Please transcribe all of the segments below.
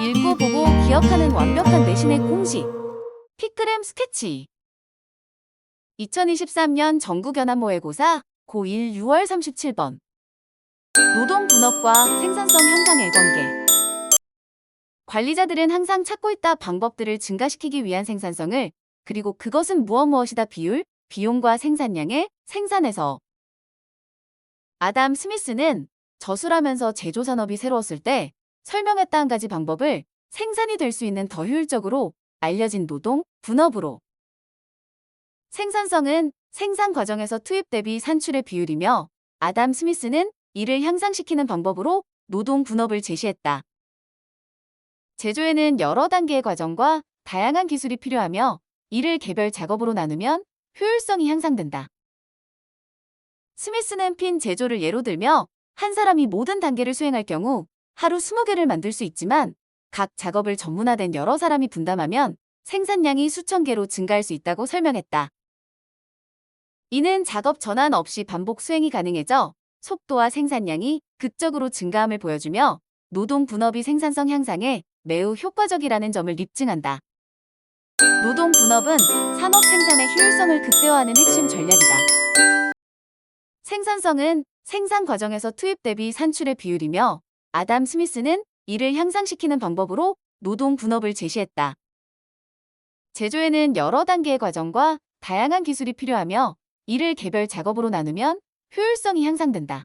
읽고 보고 기억하는 완벽한 내신의 공식. 피크램 스케치. 2023년 전국연합모의고사 고1 6월 37번. 노동 분업과 생산성 향상의 관계. 관리자들은 항상 찾고 있다 방법들을 증가시키기 위한 생산성을 그리고 그것은 무엇 무엇이다 비율, 비용과 생산량의 생산에서 아담 스미스는 저술하면서 제조산업이 새로웠을 때 설명했다 한 가지 방법을 생산이 될 수 있는 더 효율적으로 알려진 노동, 분업으로 생산성은 생산 과정에서 투입 대비 산출의 비율이며 아담 스미스는 이를 향상시키는 방법으로 노동 분업을 제시했다. 제조에는 여러 단계의 과정과 다양한 기술이 필요하며 이를 개별 작업으로 나누면 효율성이 향상된다. 스미스는 핀 제조를 예로 들며 한 사람이 모든 단계를 수행할 경우 하루 20개를 만들 수 있지만 각 작업을 전문화된 여러 사람이 분담하면 생산량이 수천 개로 증가할 수 있다고 설명했다. 이는 작업 전환 없이 반복 수행이 가능해져 속도와 생산량이 극적으로 증가함을 보여주며 노동 분업이 생산성 향상에 매우 효과적이라는 점을 입증한다. 노동 분업은 산업 생산의 효율성을 극대화하는 핵심 전략이다. 생산성은 생산 과정에서 투입 대비 산출의 비율이며 아담 스미스는 이를 향상시키는 방법으로 노동 분업을 제시했다. 제조에는 여러 단계의 과정과 다양한 기술이 필요하며 이를 개별 작업으로 나누면 효율성이 향상된다.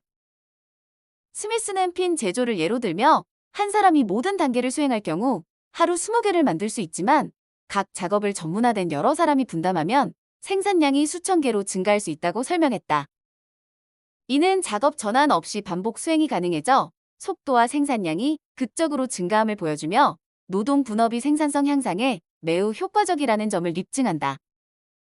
스미스는 핀 제조를 예로 들며 한 사람이 모든 단계를 수행할 경우 하루 20개를 만들 수 있지만 각 작업을 전문화된 여러 사람이 분담하면 생산량이 수천 개로 증가할 수 있다고 설명했다. 이는 작업 전환 없이 반복 수행이 가능해져 속도와 생산량이 극적으로 증가함을 보여주며 노동 분업이 생산성 향상에 매우 효과적이라는 점을 입증한다.